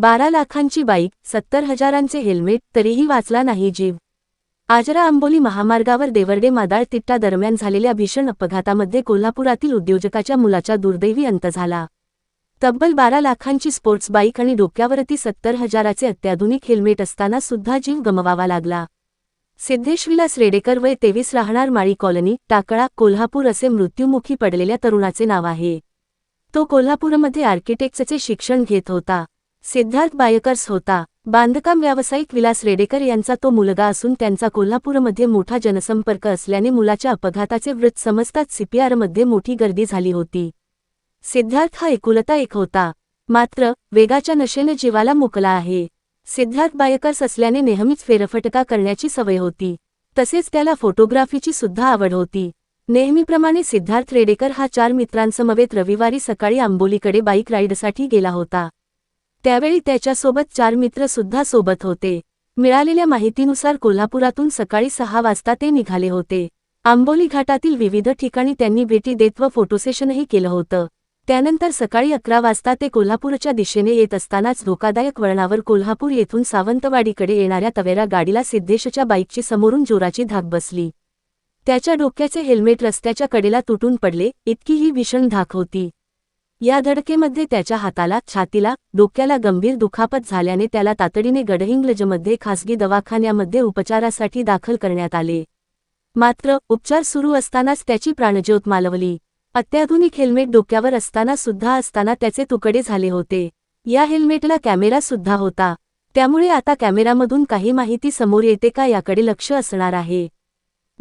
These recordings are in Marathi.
बारा लाखांची बाईक सत्तर हजारांचे हेल्मेट तरीही वाचला नाही जीव. आजरा आंबोली महामार्गावर देवर्डे मादाळ तिट्टा दरम्यान झालेल्या भीषण अपघातामध्ये कोल्हापुरातील उद्योजकाच्या मुलाचा दुर्दैवी अंत झाला. तब्बल बारा लाखांची स्पोर्ट्स बाईक आणि डोक्यावरती सत्तर हजाराचे अत्याधुनिक हेल्मेट असताना सुद्धा जीव गमवावा लागला. सिद्धेश विलास रेडेकर वय तेवीस राहणार माळी कॉलनी टाकळा कोल्हापूर असे मृत्युमुखी पडलेल्या तरुणाचे नाव आहे. तो कोल्हापूरमध्ये आर्किटेक्टचे शिक्षण घेत होता. सिद्धार्थ बायकर्स होता. बांधकाम व्यावसायिक विलास रेडेकर यांचा तो मुलगा असून त्यांचा कोल्हापूरमध्ये मोठा जनसंपर्क असल्याने मुलाच्या अपघाताचे वृत्त समजताच सीपीआरमध्ये मोठी गर्दी झाली होती. सिद्धार्थ हा एकुलता एक होता. मात्र वेगाच्या नशेने जीवाला मुकला आहे. सिद्धार्थ बायकर्स असल्याने नेहमीच फेरफटका करण्याची सवय होती. तसेच त्याला फोटोग्राफीची सुद्धा आवड होती. नेहमीप्रमाणे सिद्धार्थ रेडेकर हा चार मित्रांसमवेत रविवारी सकाळी आंबोलीकडे बाईक राईडसाठी गेला होता. त्यावेळी त्याच्यासोबत चार मित्र सुद्धा सोबत होते. मिळालेल्या माहितीनुसार कोल्हापुरातून सकाळी सहा वाजता ते निघाले होते. आंबोली घाटातील विविध ठिकाणी त्यांनी भेटी देत व फोटोसेशनही केलं होतं. त्यानंतर सकाळी अकरा वाजता ते कोल्हापूरच्या दिशेने येत असतानाच धोकादायक वळणावर कोल्हापूर येथून सावंतवाडीकडे येणाऱ्या तवेरा गाडीला सिद्धेशच्या बाईकची समोरून जोराची धाक बसली. त्याच्या डोक्याचे हेल्मेट रस्त्याच्या कडेला तुटून पडले इतकी ही भीषण धाक होती. या धडकेमध्ये त्याच्या हाताला छातीला डोक्याला गंभीर दुखापत झाल्याने त्याला तातडीने गडहिंग्लजमध्ये खासगी दवाखान्यामध्ये उपचारासाठी दाखल करण्यात आले. मात्र उपचार सुरू असतानाच त्याची प्राणज्योत मालवली. अत्याधुनिक हेल्मेट डोक्यावर असताना सुद्धा असताना त्याचे तुकडे झाले होते. या हेल्मेटला कॅमेरा सुद्धा होता. त्यामुळे आता कॅमेरामधून काही माहिती समोर येते का याकडे लक्ष असणार आहे.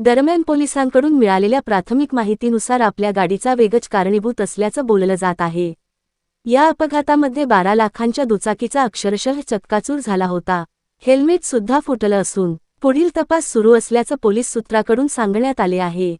दरम्यान पोलिसांकडून मिळालेल्या प्राथमिक माहितीनुसार आपल्या गाडीचा वेगच कारणीभूत असल्याचं बोललं जात आहे. या अपघातामध्ये बारा लाखांच्या दुचाकीचा अक्षरशः चक्काचूर झाला होता. हेल्मेट सुद्धा फुटलं असून पुढील तपास सुरू असल्याचं पोलीस सूत्राकडून सांगण्यात आले आहे.